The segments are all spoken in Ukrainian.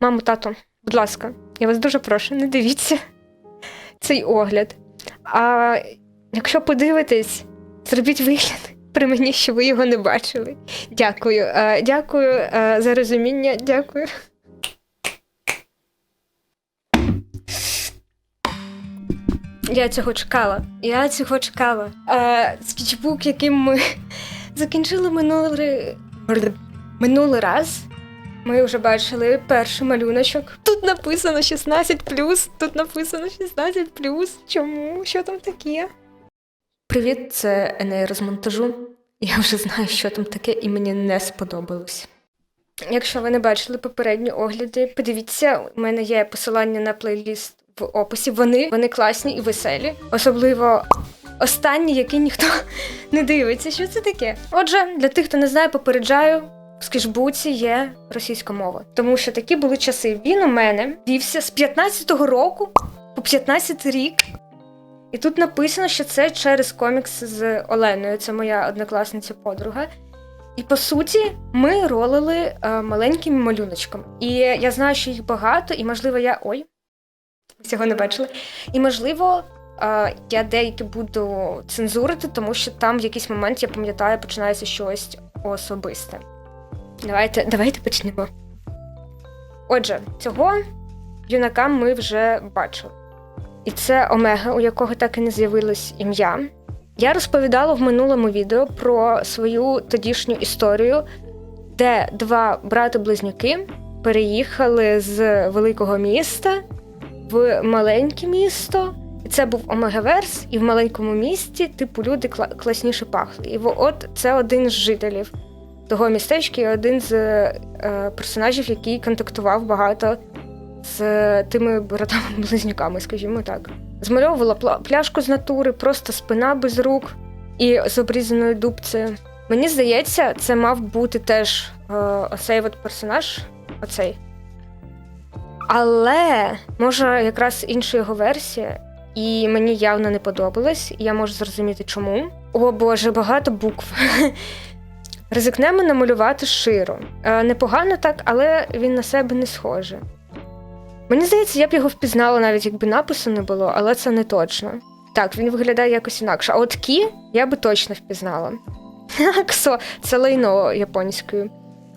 Мамо, тато, будь ласка, я вас дуже прошу, не дивіться цей огляд. А якщо подивитесь, зробіть вигляд при мені, що ви його не бачили. Дякую. Е, дякую е, за розуміння, дякую. Я цього чекала. Я цього чекала. Е, скетчбук, яким ми закінчили минулий, минулий раз. Ми вже бачили перший малюночок. Тут написано 16 тут написано 16 Чому? Що там таке? Привіт, це Енея з монтажу. Я вже знаю, що там таке, і мені не сподобалось. Якщо ви не бачили попередні огляди, подивіться, у мене є посилання на плейліст в описі. Вони, вони класні і веселі. Особливо останні, які ніхто не дивиться. Що це таке? Отже, для тих, хто не знає, попереджаю. В скетчбуці є російська мова, тому що такі були часи. Він у мене вівся з 15-го року по 15 рік. І тут написано, що це через комікс з Оленою. Це моя однокласниця подруга. І по суті, ми ролили е, маленькими малюночками. І я знаю, що їх багато, і можливо, я. Ой, цього не бачила. І можливо, е, я деякі буду цензурити, тому що там в якийсь момент, я пам'ятаю, починається щось особисте. Давайте, давайте почнемо. Отже, цього юнака ми вже бачили. І це Омега, у якого так і не з'явилось ім'я. Я розповідала в минулому відео про свою тодішню історію, де два брати-близнюки переїхали з великого міста в маленьке місто. І це був Омегаверс, і в маленькому місті, типу, люди класніше пахли. І от це один з жителів того містечка, і один з е, персонажів, який контактував багато з тими братами-близнюками, скажімо так. Змальовувала пляшку з натури, просто спина без рук і з обрізаною дубцею. Мені здається, це мав бути теж е, оцей от персонаж. Оцей. Але може якраз інша його версія, і мені явно не подобалось, і я можу зрозуміти чому. О Боже, багато букв. Ризикнемо намалювати широ. Е, непогано так, але він на себе не схожий. Мені здається, я б його впізнала, навіть якби напису не було, але це не точно. Так, він виглядає якось інакше. А от Кі я би точно впізнала. Ксо, це лайно японською.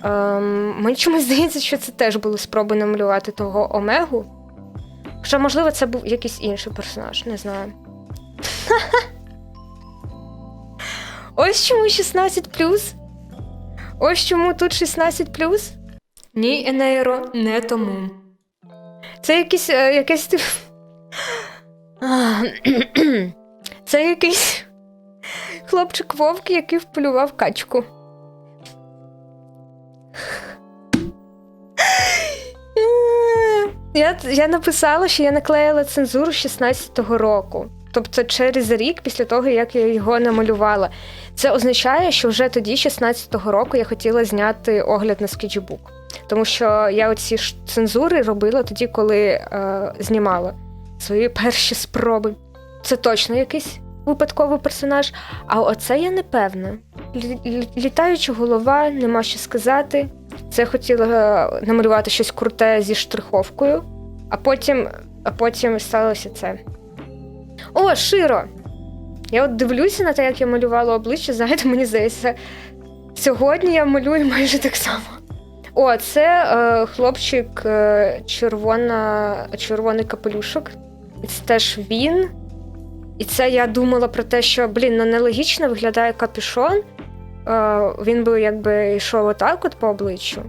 Ем, мені чомусь здається, що це теж були спроби намалювати того Омегу. Хоча, можливо, це був якийсь інший персонаж, не знаю. Ось чому 16 Ось чому тут 16 Ні, Енейро, не тому. Це якийсь е, якесь тип. Це якийсь хлопчик вовк, який вполював качку. Я, я написала, що я наклеїла цензуру 16-го року. Тобто через рік після того, як я його намалювала. Це означає, що вже тоді, 16-го року, я хотіла зняти огляд на скетчбук. Тому що я оці ж цензури робила тоді, коли е, знімала свої перші спроби. Це точно якийсь випадковий персонаж. А оце я не певна. Лі- лі- Літаюча голова, нема що сказати. Це хотіла е, намалювати щось круте зі штриховкою, а потім, а потім сталося це. О, Широ! Я от дивлюся на те, як я малювала обличчя, знаєте, мені здається, сьогодні я малюю майже так само. О, це е, хлопчик е, червона, червоний капелюшок. І це теж він. І це я думала про те, що, блін, ну нелогічно виглядає капюшон. Е, він би якби йшов отак от по обличчю,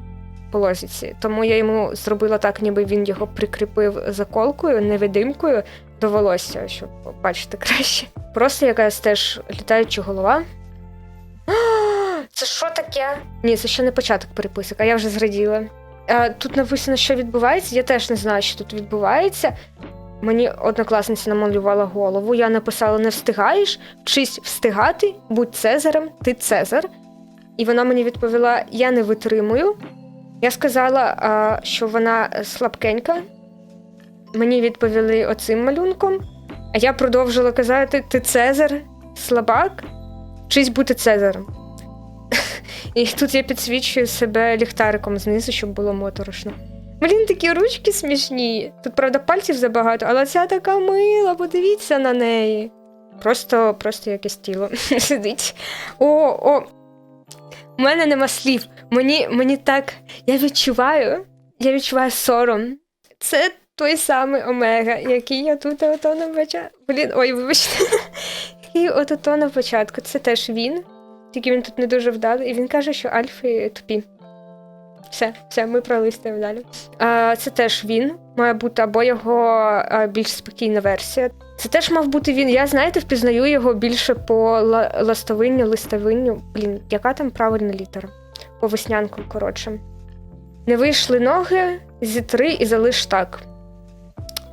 по лозіці. Тому я йому зробила так, ніби він його прикріпив заколкою, невидимкою до волосся, щоб бачити краще. Просто якась теж літаюча голова. Це що таке? Ні, це ще не початок переписок, а я вже зраділа. Тут написано, що відбувається. Я теж не знаю, що тут відбувається. Мені однокласниця намалювала голову. Я написала: не встигаєш, вчись встигати, будь Цезарем, ти Цезар. І вона мені відповіла: Я не витримую. Я сказала, що вона слабкенька. Мені відповіли оцим малюнком. А я продовжила казати: ти Цезар, слабак, вчись бути Цезарем. І тут я підсвічую себе ліхтариком знизу, щоб було моторошно. Блін, такі ручки смішні. Тут, правда, пальців забагато, але ця така мила, подивіться на неї. Просто, просто якесь тіло сидить. О, о. У мене нема слів. Мені, мені так. Я відчуваю, я відчуваю сором. Це той самий Омега, який я тут ото на початку. Блін, ой, вибачте. Який от ото на початку. Це теж він, тільки він тут не дуже вдалий, і він каже, що альфи тупі. Все, все, ми пролистаємо далі. А, це теж він, має бути або його більш спокійна версія. Це теж мав бути він. Я, знаєте, впізнаю його більше по ла- ластовинню, листовинню. Блін, яка там правильна літера? По веснянку, коротше. Не вийшли ноги, зітри і залиш так.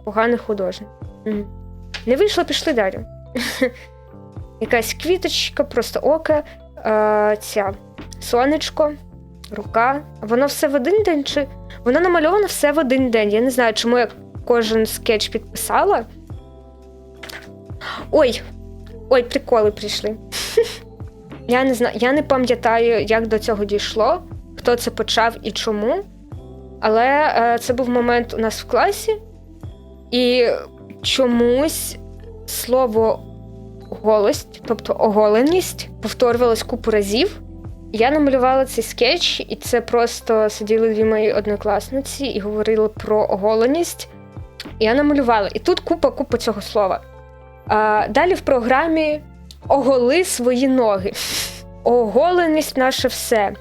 Поганий художник. Не вийшло, пішли далі. Якась квіточка, просто око, е, ця сонечко, рука. Воно все в один день чи. Воно намальовано все в один день. Я не знаю, чому я кожен скетч підписала. Ой, ой, приколи прийшли. Я не знаю, я не пам'ятаю, як до цього дійшло, хто це почав і чому. Але е, це був момент у нас в класі, і чомусь слово голость, тобто оголеність, повторювалось купу разів. Я намалювала цей скетч, і це просто сиділи дві мої однокласниці і говорили про оголеність. Я намалювала. І тут купа-купа цього слова. А, далі в програмі оголи свої ноги. Оголеність наше все.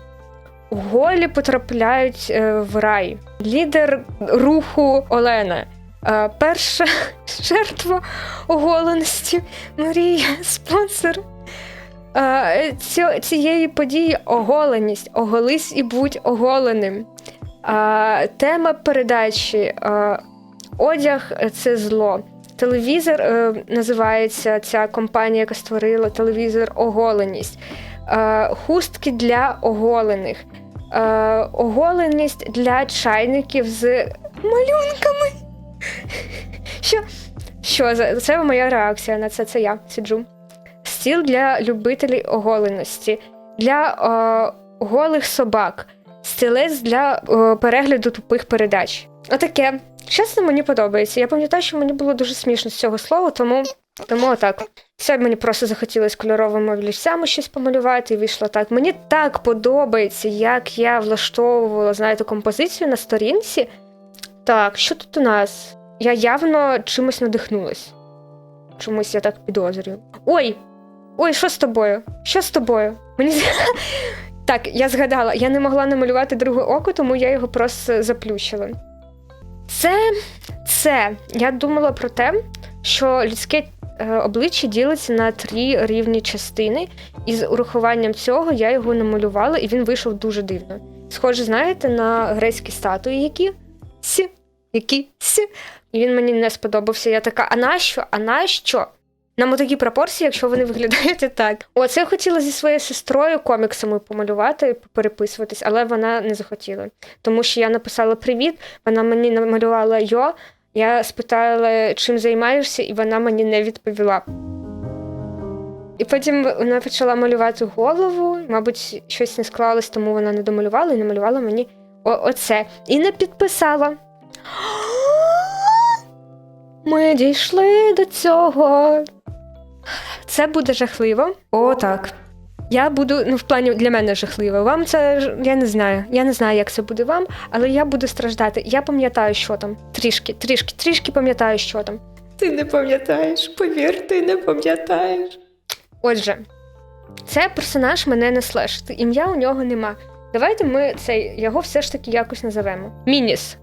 Голі потрапляють е, в рай. Лідер руху Олена. Е, перша жертва оголеності Марія, спонсор е, цієї події оголеність. Оголись і будь оголеним. Е, тема передачі Одяг це зло. Телевізор називається ця компанія, яка створила телевізор Оголеність. Хустки для оголених. Оголеність для чайників з малюнками. Що? Що це моя реакція на це? Це я сиджу. Стіл для любителів оголеності, для е, голих собак, стілець для е, перегляду тупих передач. Отаке. Чесно, мені подобається. Я пам'ятаю, що мені було дуже смішно з цього слова, тому, тому отак. Це мені просто захотілося кольоровими олівцями щось помалювати, і вийшло так. Мені так подобається, як я влаштовувала, знаєте, композицію на сторінці. Так, що тут у нас? Я явно чимось надихнулась. Чомусь я так підозрюю. Ой! Ой, що з тобою? Що з тобою? Мені так, я згадала, я не могла намалювати друге око, тому я його просто заплющила. Це, це я думала про те, що людське е, обличчя ділиться на три рівні частини, і з урахуванням цього я його намалювала, і він вийшов дуже дивно. Схоже, знаєте, на грецькі статуї, які сі, які. І він мені не сподобався. Я така, а нащо? А нащо? Нам такі пропорції, якщо вони виглядають так. О, це я хотіла зі своєю сестрою коміксами помалювати, переписуватись, але вона не захотіла. Тому що я написала привіт, вона мені намалювала йо. Я спитала, чим займаєшся, і вона мені не відповіла. І потім вона почала малювати голову, мабуть, щось не склалось, тому вона не домалювала і намалювала мені оце. І не підписала. Ми дійшли до цього. Це буде жахливо. О, так. Я буду, ну, в плані для мене жахливо. Вам це я не знаю. Я не знаю, як це буде вам, але я буду страждати. Я пам'ятаю, що там. Трішки, трішки, трішки пам'ятаю, що там. Ти не пам'ятаєш, повір, ти не пам'ятаєш. Отже, це персонаж мене не слешити. Ім'я у нього нема. Давайте ми цей його все ж таки якось називемо. Мініс.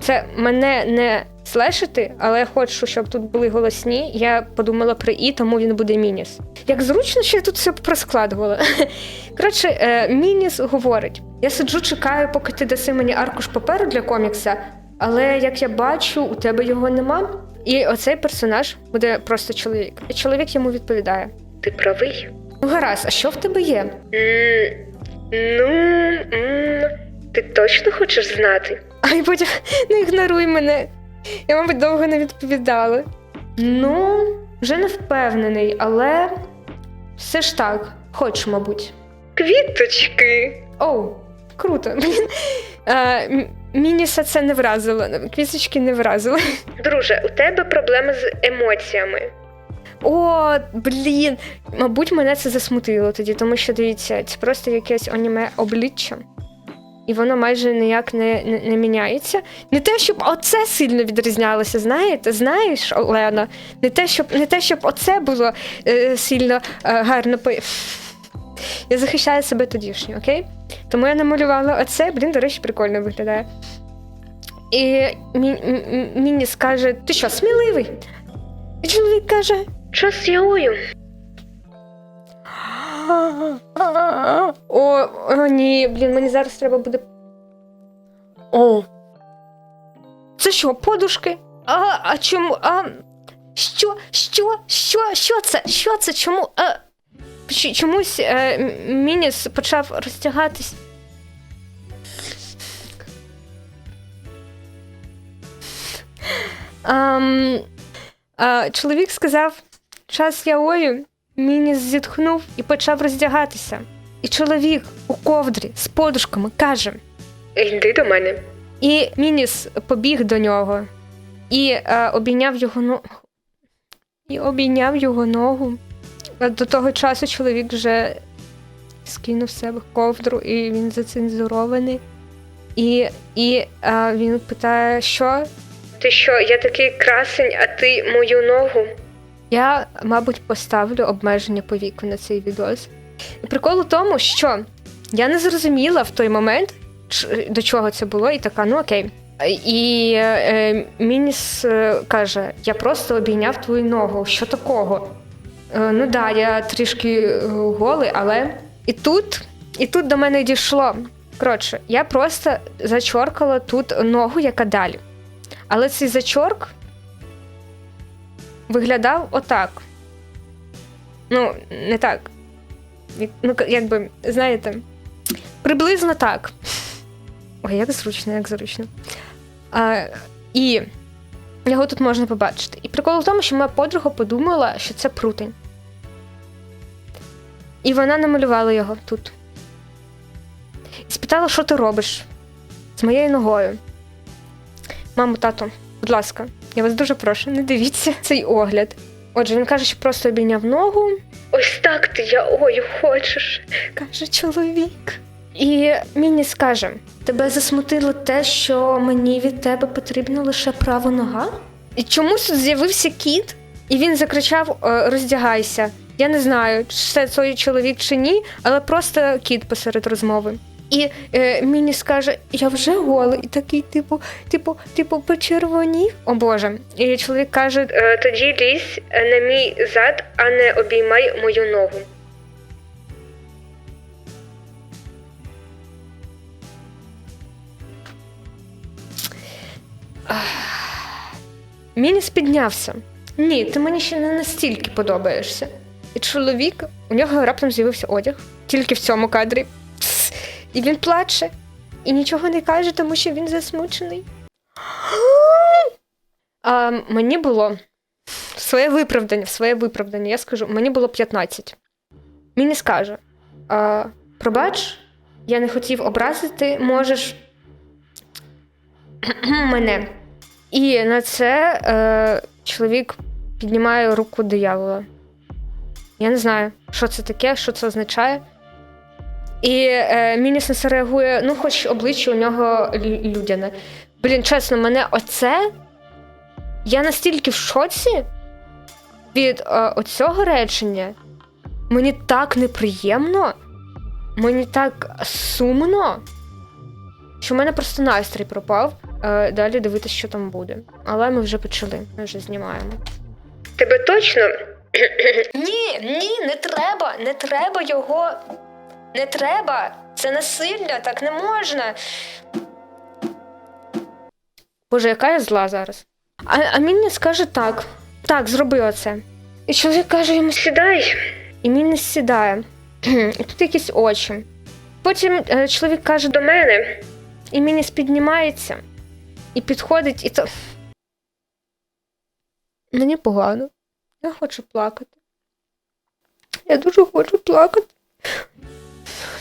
Це мене не слешити, але я хочу, щоб тут були голосні. Я подумала про і, тому він буде Мініс. Як зручно, що я тут все проскладувала. Коротше, е, Мініс говорить: я сиджу, чекаю, поки ти даси мені аркуш паперу для комікса, але як я бачу, у тебе його нема. І оцей персонаж буде просто чоловік. І чоловік йому відповідає: Ти правий? Ну, гаразд, а що в тебе є? ну, ти точно хочеш знати? А і потім не ігноруй мене. Я, мабуть, довго не відповідала. Ну, вже не впевнений, але все ж так, хочу, мабуть. Квіточки. Оу, круто. Мініса це не вразило, квісочки не вразило. Друже, у тебе проблеми з емоціями. О, блін. Мабуть, мене це засмутило тоді, тому що дивіться, це просто якесь аніме обличчя. І воно майже ніяк не, не, не міняється. Не те, щоб оце сильно відрізнялося, знаєте? Знаєш, Олена? Не те, щоб, не те, щоб оце було е, сильно е, гарно. По... Я захищаю себе тодішньо, окей? Тому я намалювала оце, блін, до речі, прикольно виглядає. І мі- м- м- Міні скаже: ти що, сміливий? І чоловік каже: Час яою. О, о, ні, блін, мені зараз треба буде. О. Це що, подушки? А, а чому? А, що? Що? Що? Що це? Що це? Чому? А, чомусь е, Мініс почав розтягатись. Ам, а, чоловік сказав час яою. Мініс зітхнув і почав роздягатися. І чоловік у ковдрі з подушками каже: Йди до мене. І Мініс побіг до нього і е, обійняв його ногу. І обійняв його ногу. До того часу чоловік вже скинув себе ковдру, і він зацензурований. І, і е, він питає, що? Ти що, я такий красень, а ти мою ногу? Я, мабуть, поставлю обмеження по віку на цей відос. Прикол у тому, що я не зрозуміла в той момент, до чого це було, і така, ну окей. І е, Мініс е, каже: я просто обійняв твою ногу. Що такого? Е, ну да, я трішки е, голий, але. І тут, і тут до мене дійшло. Коротше, я просто зачоркала тут ногу, яка далі. Але цей зачорк виглядав отак. Ну, не так. Ну, якби, знаєте, приблизно так. Ой, як зручно, як зручно. А, і його тут можна побачити. І прикол в тому, що моя подруга подумала, що це прутень. І вона намалювала його тут. І спитала, що ти робиш з моєю ногою. Мамо, тато, будь ласка, я вас дуже прошу, не дивіться цей огляд. Отже, він каже, що просто обійняв ногу. Ось так ти яою хочеш, каже чоловік. І Міні скаже: тебе засмутило те, що мені від тебе потрібна лише права нога? І чомусь тут з'явився кіт, і він закричав: «Е, роздягайся. Я не знаю, чи це той чоловік чи ні, але просто кіт посеред розмови. І е, Міні скаже: Я вже голий, і такий, типу, типу, типу, почервонів. О Боже. І чоловік каже: «Е, Тоді лізь на мій зад, а не обіймай мою ногу. Мініс піднявся. Ні, ти мені ще не настільки подобаєшся. І чоловік, у нього раптом з'явився одяг, тільки в цьому кадрі. І він плаче, і нічого не каже, тому що він засмучений. А, мені було своє виправдання, своє виправдання, я скажу, мені було 15. Мені скаже: а, пробач, я не хотів образити, можеш мене. І на це е, чоловік піднімає руку диявола. Я не знаю, що це таке, що це означає. І е, Мініс на це реагує, ну, хоч обличчя у нього людяне. Блін, чесно, мене оце. Я настільки в шоці від е, оцього речення. Мені так неприємно, мені так сумно, що в мене просто настрій пропав. Е, далі дивитися, що там буде. Але ми вже почали, ми вже знімаємо. Тебе точно? ні, ні, не треба, не треба його. Не треба. Це насилля, так не можна. Боже, яка я зла зараз. А, а Мінні скаже так: так, зроби оце. І чоловік каже йому сідай. І Мінні сідає. І тут якісь очі. Потім е, чоловік каже до мене, і Мініс піднімається і підходить, і то. Мені погано. Я хочу плакати. Я дуже хочу плакати.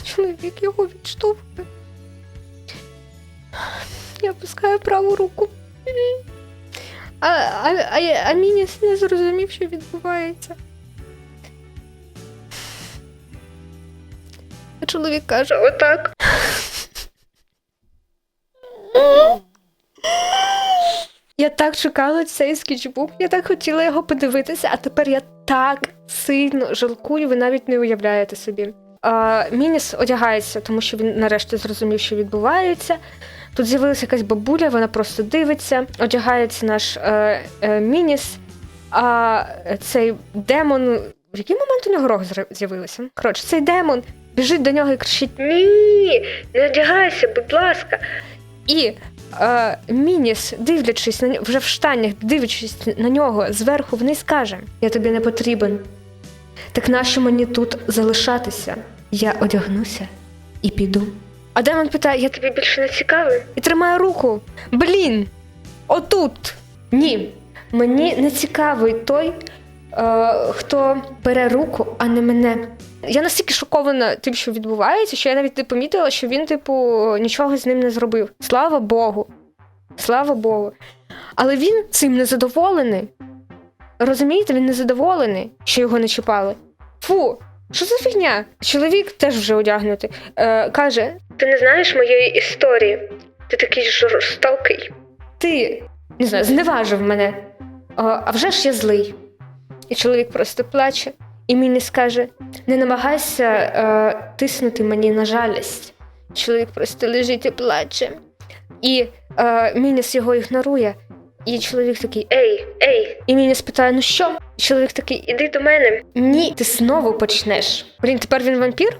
Чоловік його відштовхує. Я опускаю праву руку. А, а, а, а Мініс не зрозумів, що відбувається. А чоловік каже: отак. Я так чекала цей скетчбук, я так хотіла його подивитися, а тепер я так сильно жалкую, ви навіть не уявляєте собі. Мініс одягається, тому що він нарешті зрозумів, що відбувається. Тут з'явилася якась бабуля, вона просто дивиться, одягається наш е, е, Мініс, а цей демон. В який момент у нього рог з'явився? Коротше, цей демон біжить до нього і кричить: Ні, не одягайся, будь ласка. І е, Мініс, дивлячись на вже в штанях, дивлячись на нього зверху вниз, каже: Я тобі не потрібен. Так нащо мені тут залишатися? Я одягнуся і піду. А демон питає: Я тобі більше не цікавий? І тримає руку. Блін! Отут. Ні. Мені не цікавий той, е, хто бере руку, а не мене. Я настільки шокована тим, що відбувається, що я навіть не помітила, що він, типу, нічого з ним не зробив. Слава Богу. Слава Богу. Але він цим не задоволений. Розумієте, він не задоволений, що його не чіпали. Фу, що за фігня? Чоловік теж вже одягнутий. Е, каже: Ти не знаєш моєї історії. Ти такий жорстокий. Ти не знаю, зневажив мене. А вже ж я злий. І чоловік просто плаче. І мені скаже: не намагайся е, тиснути мені на жалість. Чоловік просто лежить і плаче. І е, Мініс його ігнорує. І чоловік такий: Ей, ей. І Мініс питає: ну що? І чоловік такий: Іди до мене. Ні, ти знову почнеш. Блін, тепер він вампір?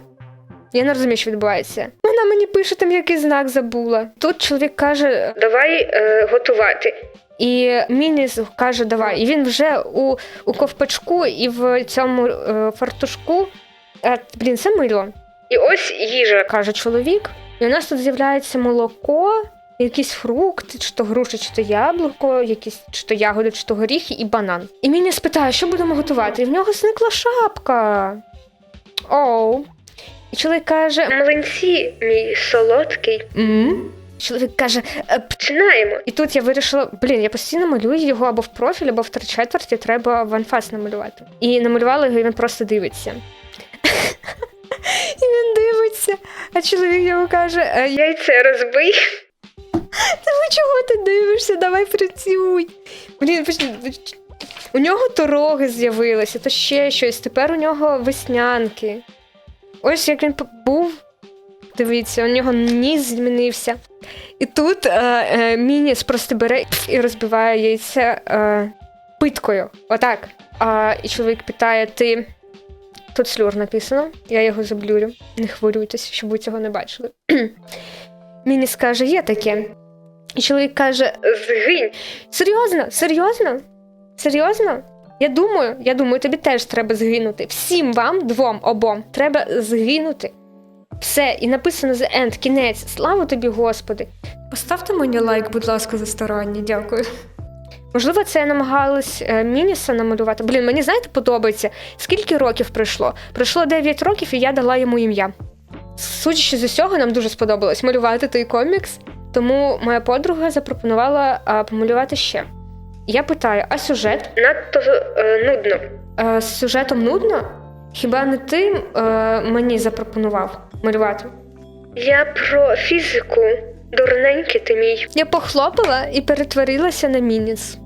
Я не розумію, що відбувається. Вона мені пише, там який знак забула. Тут чоловік каже: Давай е, готувати. І Мініс каже, давай. І він вже у, у ковпачку і в цьому е, фартушку. А, блін, це мило. І ось їжа, каже чоловік. І у нас тут з'являється молоко, якісь фрукти, чи то груша, чи то яблуко, якісь чи то ягоди, чи то горіхи і банан. І Мініс питає, що будемо готувати? І в нього зникла шапка. Оу. І чоловік каже: Млинці, мій солодкий. м Чоловік каже, «Е, починаємо. І тут я вирішила, блін, я постійно малюю його або в профіль, або в три четверті, треба в анфас намалювати. І намалювала його, і він просто дивиться. І він дивиться, а чоловік йому каже: «Е, Яйце розбий. Ви чого ти дивишся? Давай працюй. Блін, у нього то роги з'явилися, то ще щось. Тепер у нього веснянки. Ось як він був. Дивіться, у нього ніс змінився. І тут е, е, Мініс просто бере і розбиває яйце е, питкою. Отак. А, і чоловік питає: ти. Тут слюр написано, я його заблюрю. Не хвилюйтесь, щоб ви цього не бачили. Мініс каже, є таке. І чоловік каже: Згинь. Серйозно? Серйозно? Серйозно? Я думаю, я думаю, тобі теж треба згинути. Всім вам, двом, обом, треба згинути. Все, і написано The End, кінець. Слава тобі, Господи. Поставте мені лайк, будь ласка, за старання, дякую. Можливо, це я намагалась е, Мініса намалювати. Блін, мені знаєте, подобається. Скільки років пройшло? Пройшло 9 років, і я дала йому ім'я. Судячи з усього, нам дуже сподобалось малювати той комікс, тому моя подруга запропонувала а, помалювати ще. Я питаю: а сюжет? Надто е, нудно. Е, з сюжетом нудно? Хіба не ти е, мені запропонував малювати? Я про фізику. Дурненький ти мій. Я похлопала і перетворилася на мініс,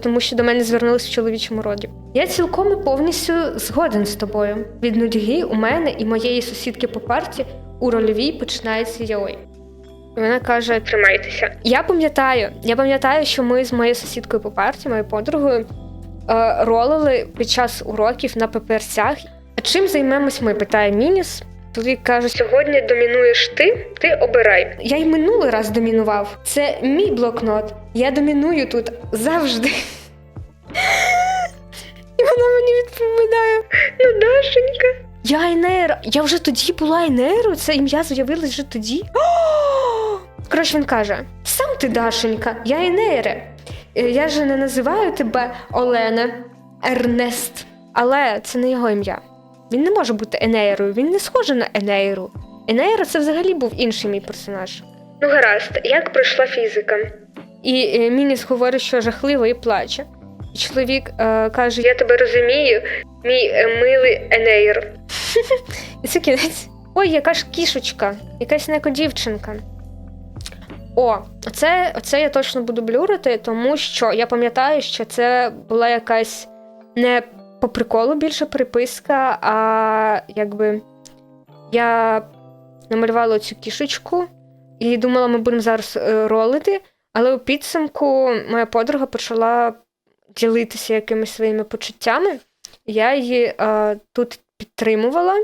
тому що до мене звернулися в чоловічому роді. Я цілком і повністю згоден з тобою. Від нудьги у мене і моєї сусідки по парті у рольовій починається яой. Вона каже: Тримайтеся. Я пам'ятаю, я пам'ятаю, що ми з моєю сусідкою по парті, моєю подругою, е, ролили під час уроків на паперцях. А чим займемось ми? питає Мініс. Чоловік каже: сьогодні домінуєш ти, ти обирай. Я й минулий раз домінував. Це мій блокнот. Я доміную тут завжди. І вона мені відповідає: ну, Дашенька. Я Айнера. Я вже тоді була Айнерою, це ім'я з'явилось вже тоді. Коротше, він каже: сам ти Дашенька, я Айнере. Е, Я же не називаю тебе Олена Ернест. Але це не його ім'я. Він не може бути Енейрою, він не схожий на Енейру. Енейра це взагалі був інший мій персонаж. Ну, гаразд, як пройшла фізика? І е, Мініс говорить, що жахливо і плаче. І чоловік е, каже: Я тебе розумію, мій е, милий Енейр. і це кінець. Ой, яка ж кішечка, якась некодівчинка. О, оце, оце я точно буду блюрити, тому що я пам'ятаю, що це була якась не по приколу більше приписка, а якби я намалювала цю кішечку і думала, ми будемо зараз е, ролити, але у підсумку моя подруга почала ділитися якимись своїми почуттями. Я її е, тут підтримувала,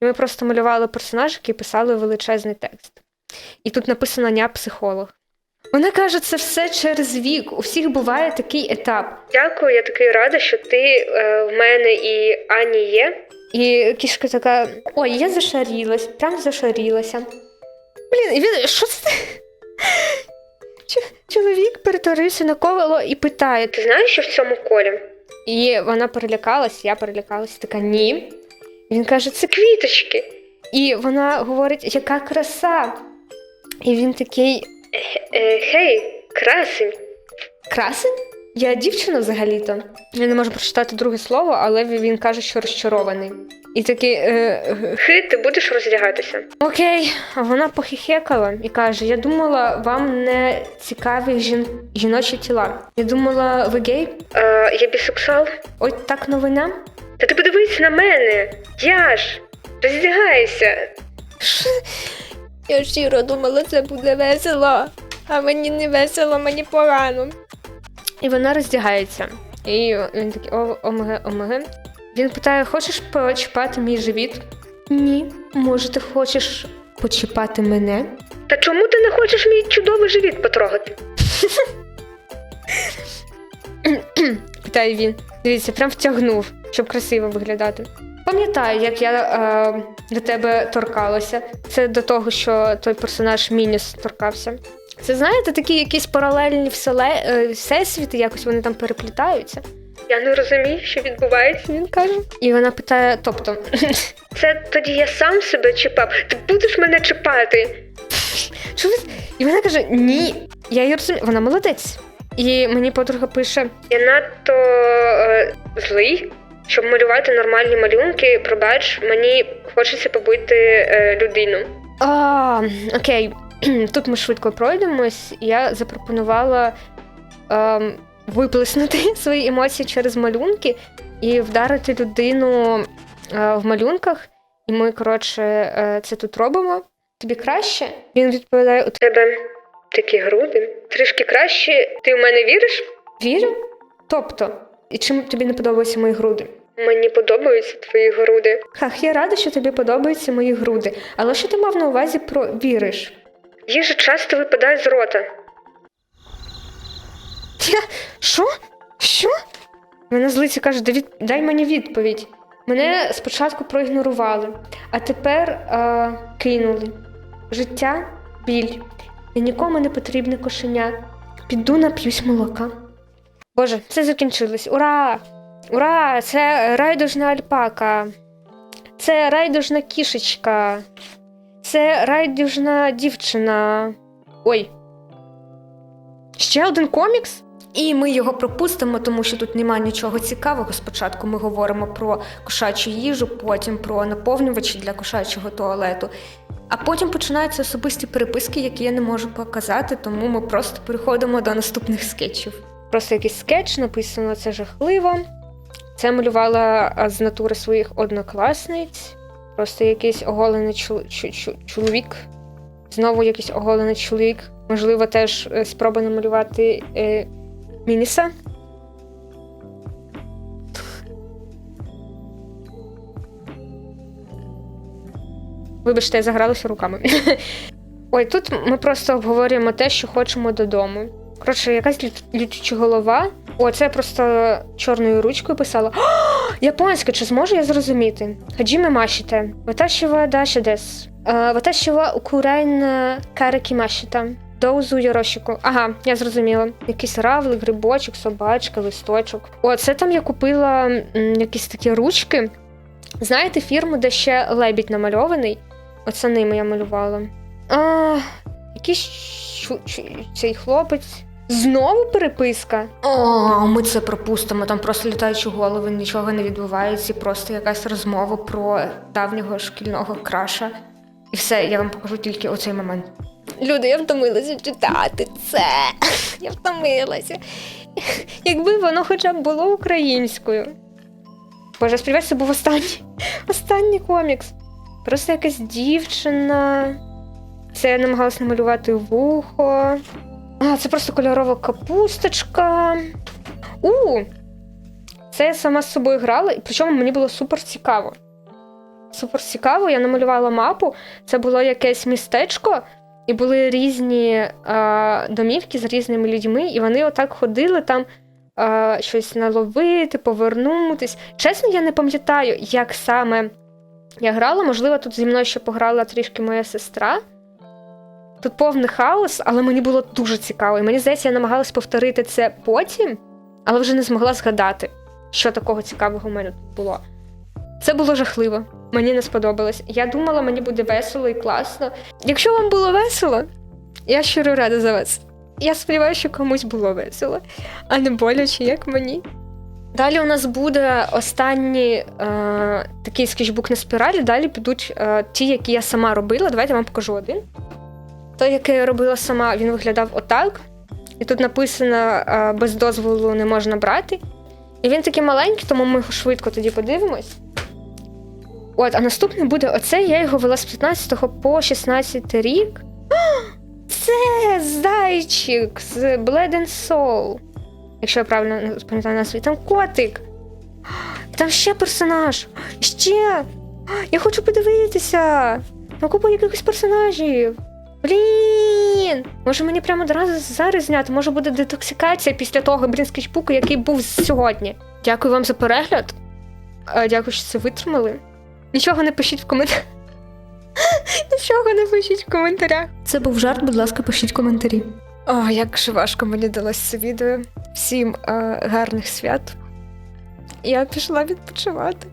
і ми просто малювали персонажики і писали величезний текст. І тут написано ня психолог. Вона каже, це все через вік. У всіх буває такий етап. Дякую, я такий рада, що ти е, в мене і Ані є. І кішка така: ой, я зашарілась, прям зашарілася. Блін, і він що це? Чоловік перетворився на ковало і питає: Ти знаєш, що в цьому колі? І вона перелякалась, я перелякалась, така ні. І він каже, це квіточки. І вона говорить, яка краса. І він такий. «Е, Хей, красень. Красень? Я дівчина взагалі-то. Я не можу прочитати друге слово, але він каже, що розчарований. І такий. Е, Хи, ти будеш роздягатися? Окей, а вона похихекала і каже: Я думала, вам не цікаві жін... жіночі тіла. Я думала, ви гей? Е, я бісексуал. Ой, так новина. Та ти подивись на мене. Я ж роздягайся. Я щиро думала, це буде весело, а мені не весело, мені погано. І вона роздягається. І він такий о, омеге, омеге. Він питає: хочеш почіпати мій живіт? Ні. Може, ти хочеш почіпати мене? Та чому ти не хочеш мій чудовий живіт потрогати? питає він. Дивіться, прям втягнув, щоб красиво виглядати. Пам'ятаю, як я е, до тебе торкалася. Це до того, що той персонаж Мініс торкався. Це знаєте, такі якісь паралельні вселе... е, всесвіти, якось вони там переплітаються. Я не розумію, що відбувається, він каже. І вона питає: тобто, це тоді я сам себе чіпав. Ти будеш мене чіпати? Що ви? І вона каже: Ні, я її розумію. Вона молодець. І мені подруга пише: Я надто е, злий, щоб малювати нормальні малюнки. Пробач, мені хочеться побити е, людину. А, окей. Тут ми швидко пройдемось. Я запропонувала ем, виплеснути свої емоції через малюнки і вдарити людину е, в малюнках. І ми, коротше, е, це тут робимо. Тобі краще? Він відповідає: у тебе такі груди. Трішки краще. Ти в мене віриш? Вірю? Тобто, і чим тобі не подобаються мої груди? Мені подобаються твої груди. Хах, я рада, що тобі подобаються мої груди. Але що ти мав на увазі про віриш? Їжа часто випадає з рота. Я що? Що? Мене злиться каже, Давід, дай мені відповідь. Мене спочатку проігнорували, а тепер е, кинули. Життя біль. Я нікому не потрібне кошеня. Піду нап'юсь молока. Боже, це закінчилось. Ура! Ура! Це райдужна альпака. Це райдужна кішечка. Це райдужна дівчина. Ой. Ще один комікс? І ми його пропустимо, тому що тут немає нічого цікавого. Спочатку ми говоримо про кошачу їжу, потім про наповнювачі для кошачого туалету. А потім починаються особисті переписки, які я не можу показати, тому ми просто переходимо до наступних скетчів. Просто якийсь скетч написано це жахливо. Це малювала з натури своїх однокласниць. Просто якийсь оголений чоловік. Знову якийсь оголений чоловік. Можливо, теж е, спроба намалювати е, Мініса. Вибачте, я загралася руками. Ой, тут ми просто обговорюємо те, що хочемо додому. Коротше, якась літ- літуча голова. О, це я просто чорною ручкою писала. О, японська, чи зможу я зрозуміти? Хаджіме машіте. Ваташіва даші дес. Е, Ваташіва укурайна каракі машіта. Доузу Ярошіку. Ага, я зрозуміла. Якийсь равлик, грибочок, собачка, листочок. О, це там я купила м, якісь такі ручки. Знаєте фірму, де ще лебідь намальований? Оце ними я малювала. А, якийсь чу- чу- цей хлопець. Знову переписка. О, ми це пропустимо. Там просто літаючі голови, нічого не відбувається, і просто якась розмова про давнього шкільного краша. І все, я вам покажу тільки оцей момент. Люди, я втомилася читати це. Я втомилася. Якби воно хоча б було українською. Боже, сподіваюся, це був останній. Останній комікс. Просто якась дівчина. Це я намагалась намалювати вухо. А, це просто кольорова капусточка. У! Це я сама з собою грала, і причому мені було супер цікаво. Супер цікаво, я намалювала мапу. Це було якесь містечко, і були різні е, домівки з різними людьми, і вони отак ходили там е, щось наловити, повернутись. Чесно, я не пам'ятаю, як саме я грала. Можливо, тут зі мною ще пограла трішки моя сестра. Тут повний хаос, але мені було дуже цікаво. І мені здається, я намагалась повторити це потім, але вже не змогла згадати, що такого цікавого в мене тут було. Це було жахливо. Мені не сподобалось. Я думала, мені буде весело і класно. Якщо вам було весело, я щиро рада за вас. Я сподіваюся, що комусь було весело, а не боляче, як мені. Далі у нас буде останній е, такий скетчбук на спіралі. Далі підуть е, ті, які я сама робила. Давайте я вам покажу один. Той, який я робила сама, він виглядав отак. І тут написано без дозволу не можна брати. І він такий маленький, тому ми його швидко тоді подивимось. От, а наступний буде оце. Я його вела з 15 по 16 рік. Це зайчик з Blood and Soul. Якщо я правильно пам'ятаю назву. Там котик. Там ще персонаж. Ще. Я хочу подивитися. На купу якихось персонажів. Блін! Може мені прямо одразу зараз зняти? Може буде детоксикація після того блін скетчбуку, який був сьогодні. Дякую вам за перегляд. Е, Дякую, що це витримали. Нічого не пишіть в коментарях. Нічого не пишіть в коментарях. Це був жарт, будь ласка, пишіть коментарі. О, як же важко мені далось це відео. Всім е, гарних свят. Я пішла відпочивати.